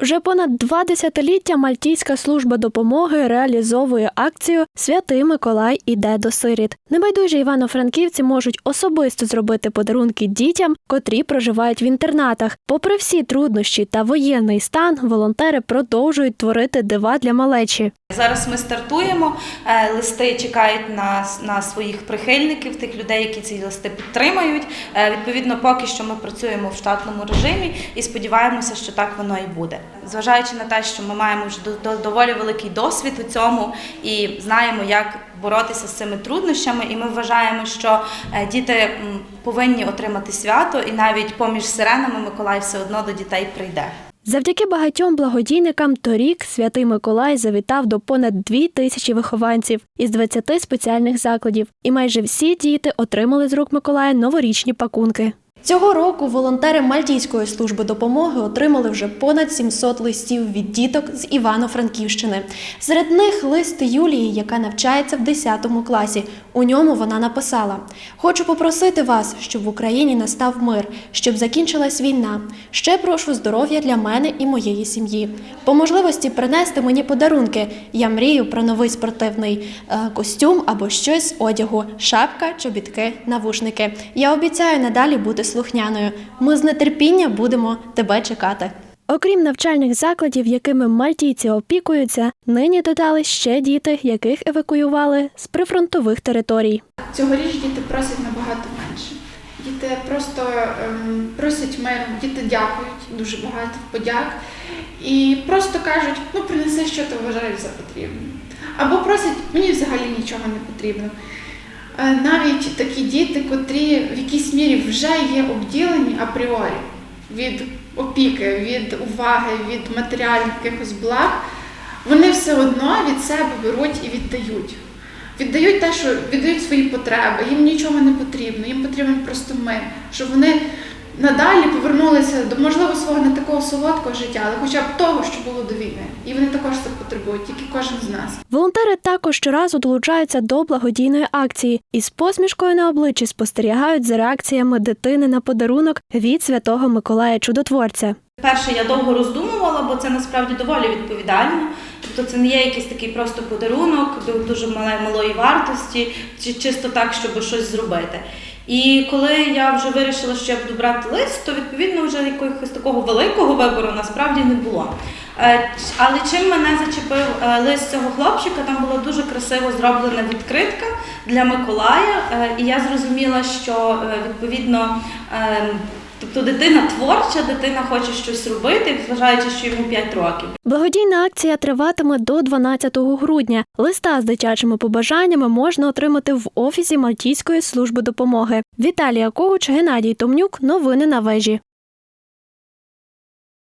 Вже понад два десятиліття Мальтійська служба допомоги реалізовує акцію Святий Миколай іде до сиріт. Небайдужі івано-франківці можуть особисто зробити подарунки дітям, котрі проживають в інтернатах. Попри всі труднощі та воєнний стан, волонтери продовжують творити дива для малечі. Зараз ми стартуємо. е, Листи чекають на, на своїх прихильників, тих людей, які ці листи підтримають. Е, Відповідно, поки що ми працюємо в штатному режимі і сподіваємося, що так воно і буде. Зважаючи на те, що ми маємо вже до- до- доволі великий досвід у цьому і знаємо, як боротися з цими труднощами. І ми вважаємо, що е, діти повинні отримати свято, і навіть поміж сиренами Миколай все одно до дітей прийде. Завдяки багатьом благодійникам торік святий Миколай завітав до понад дві тисячі вихованців із 20 спеціальних закладів, і майже всі діти отримали з рук Миколая новорічні пакунки. Цього року волонтери Мальтійської служби допомоги отримали вже понад 700 листів від діток з Івано-Франківщини. Серед них лист Юлії, яка навчається в 10 класі. У ньому вона написала: Хочу попросити вас, щоб в Україні настав мир, щоб закінчилась війна. Ще прошу здоров'я для мене і моєї сім'ї. По можливості принести мені подарунки. Я мрію про новий спортивний е, костюм або щось з одягу, шапка, чобітки, навушники. Я обіцяю надалі бути слухняною. Ми з нетерпіння будемо тебе чекати. Окрім навчальних закладів, якими мальтійці опікуються, нині додали ще діти, яких евакуювали з прифронтових територій. Цьогоріч діти просять набагато менше. Діти просто ем, просять миру, діти дякують, дуже багато подяк. І просто кажуть, ну принеси, що ти вважаєш за потрібне. Або просять, мені взагалі нічого не потрібно. Е, Навіть такі діти, котрі в якійсь мірі вже є обділені апріорі від опіки, від уваги, від матеріальних якихось благ, вони все одно від себе беруть і віддають. Віддають те, що віддають свої потреби, їм нічого не потрібно, їм потрібен просто мир, щоб вони надалі повернулися до можливо свого не такого солодкого життя, але хоча б того, що було до війни. І вони також це потребують, тільки кожен з нас. Волонтери також щоразу долучаються до благодійної акції і з посмішкою на обличчі спостерігають за реакціями дитини на подарунок від святого Миколая Чудотворця. Перше, я довго роздумувала, бо це насправді доволі відповідально. Тобто це не є якийсь такий просто подарунок ду- дуже малої вартості, чи чисто так, щоб щось зробити. І коли я вже вирішила, що я буду брати лист, то відповідно вже якогось такого великого вибору насправді не було. Е, Але чим мене зачепив е, лист цього хлопчика, там була дуже красиво зроблена відкритка для Миколая, е, і я зрозуміла, що відповідно. Тобто дитина творча, дитина хоче щось робити, зважаючи, що йому 5 років. Благодійна акція триватиме до 12 грудня. Листа з дитячими побажаннями можна отримати в офісі Мальтійської служби допомоги. Віталія Когуч, Геннадій Томнюк. Новини на вежі.